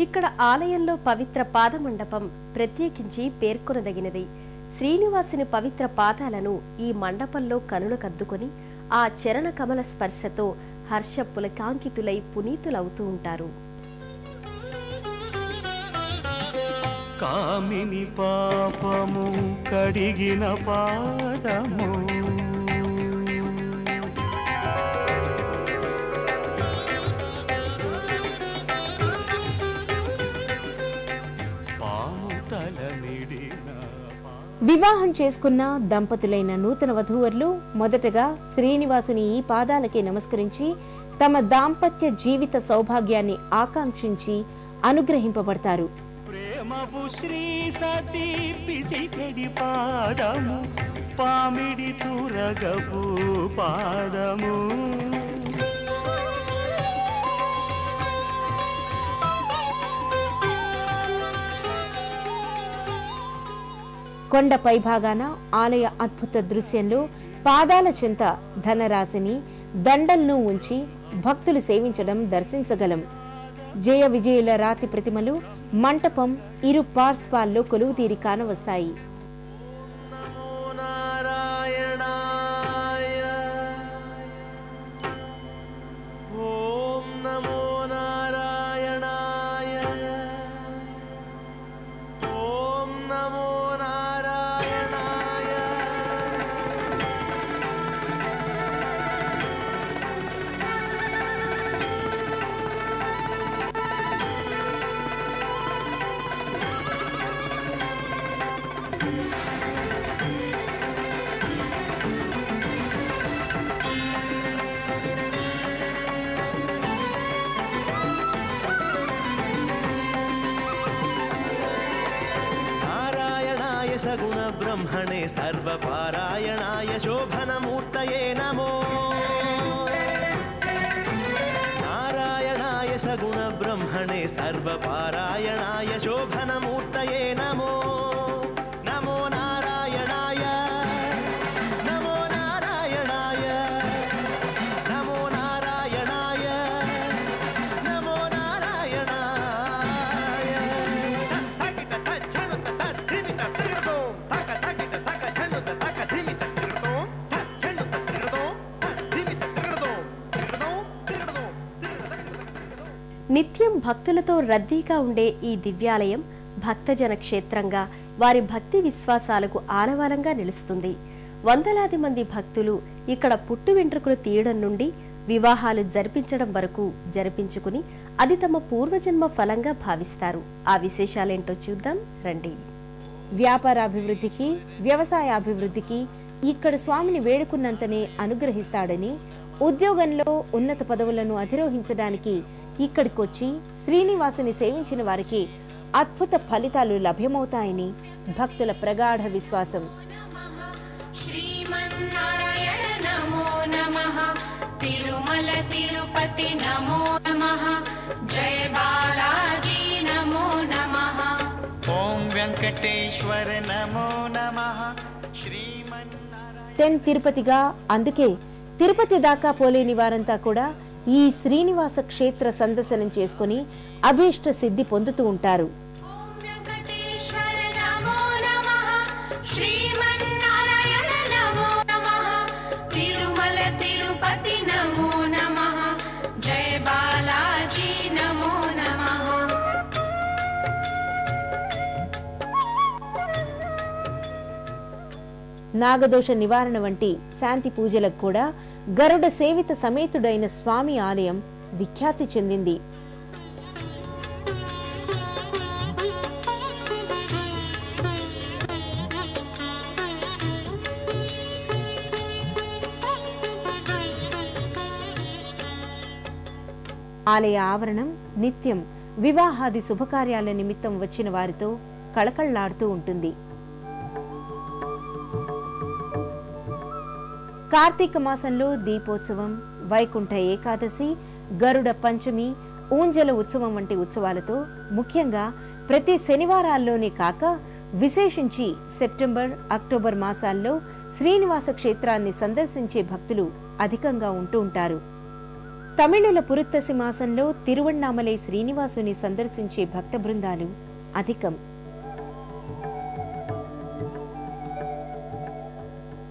ఇక్కడ ఆలయంలో పవిత్ర పాదమండపం ప్రత్యేకించి పేర్కొనదగినది. శ్రీనివాసుని పవిత్ర పాదాలను ఈ మండపంలో కనులకద్దుకొని ఆ చరణ కమల స్పర్శతో హర్ష పులకాంకితులై పునీతులవుతూ ఉంటారు. కామిని పాపము కడిగిన పాదము వివాహం చేసుకున్న దంపతులైన నూతన వధూవరులు మొదటగా శ్రీనివాసుని ఈ పాదాలకి నమస్కరించి తమ దాంపత్య జీవిత సౌభాగ్యాన్ని ఆకాంక్షించి అనుగ్రహింపబడతారు. ప్రేమపు శ్రీ సతీ పిసికెడి పాదము పామిడి తురగపు పాదము. కొండ పైభాగాన ఆలయ అద్భుత దృశ్యంలో పాదాల చెంత ధనరాశిని దండలను ఉంచి భక్తులు సేవించడం దర్శించగలం. జయ విజయుల రాతి ప్రతిమలు మంటపం ఇరు పార్శ్వాల్లో కొలువుతీరి కానవస్తాయి. सगुणब्रह्मणे सर्वपारायणाय शोभनमूर्तये नमो। नारायणाय सगुणब्रह्मणे सर्वपारायणाय शोभनमूर्तये नमो। నిత్యం భక్తులతో రద్దీగా ఉండే ఈ దివ్యాలయం భక్తజన క్షేత్రంగా వారి భక్తి విశ్వాసాలకు ఆనవాలంగా నిలుస్తుంది. వందలాది మంది భక్తులు ఇక్కడ పుట్టు వెంట్రుకలు తీయడం నుండి వివాహాలు జరిపించడం వరకు జరిపించుకుని అది తమ పూర్వజన్మ ఫలంగా భావిస్తారు. ఆ విశేషాలేంటో చూద్దాం. రండి. వ్యాపారాభివృద్ధికి వ్యవసాయాభివృద్ధికి ఇక్కడ స్వామిని వేడుకున్నంతనే అనుగ్రహిస్తాడని ఉద్యోగంలో ఉన్నత పదవులను అధిరోహించడానికి ఇక్కడికి వచ్చి శ్రీనివాసుని సేవించిన వారికి అద్భుత ఫలితాలు లభ్యమవుతాయని భక్తుల ప్రగాఢ విశ్వాసం. ఓం వెంకటేశ్వర నమో తెన్ తిరుపతిగా అందుకే తిరుపతి దాకా పోలేని వారంతా కూడా ఈ శ్రీనివాస క్షేత్ర సందర్శనం చేసుకుని అభీష్ట సిద్ధి పొందుతూ ఉంటారు. నాగదోష నివారణ వంటి శాంతి పూజలకు కూడా గరుడ సేవిత సమేతుడైన స్వామి ఆలయం విఖ్యాతి చెందింది. ఆలయ ఆవరణం నిత్యం వివాహాది శుభకార్యాల నిమిత్తం వచ్చిన వారితో కళకళ్ళాడుతూ ఉంటుంది. కార్తీక మాసంలో దీపోత్సవం వైకుంఠ ఏకాదశి గరుడ పంచమి ఊంజల ఉత్సవం వంటి ఉత్సవాలతో ముఖ్యంగా ప్రతి శనివారాల్లోనే కాక విశేషించి సెప్టెంబర్ అక్టోబర్ మాసాల్లో శ్రీనివాస క్షేత్రాన్ని సందర్శించే భక్తులు అధికంగా ఉంటూ ఉంటారు. తమిళుల పురుత్తసి మాసంలో తిరువణ్ణామలై శ్రీనివాసుని సందర్శించే భక్త బృందాలు అధికం.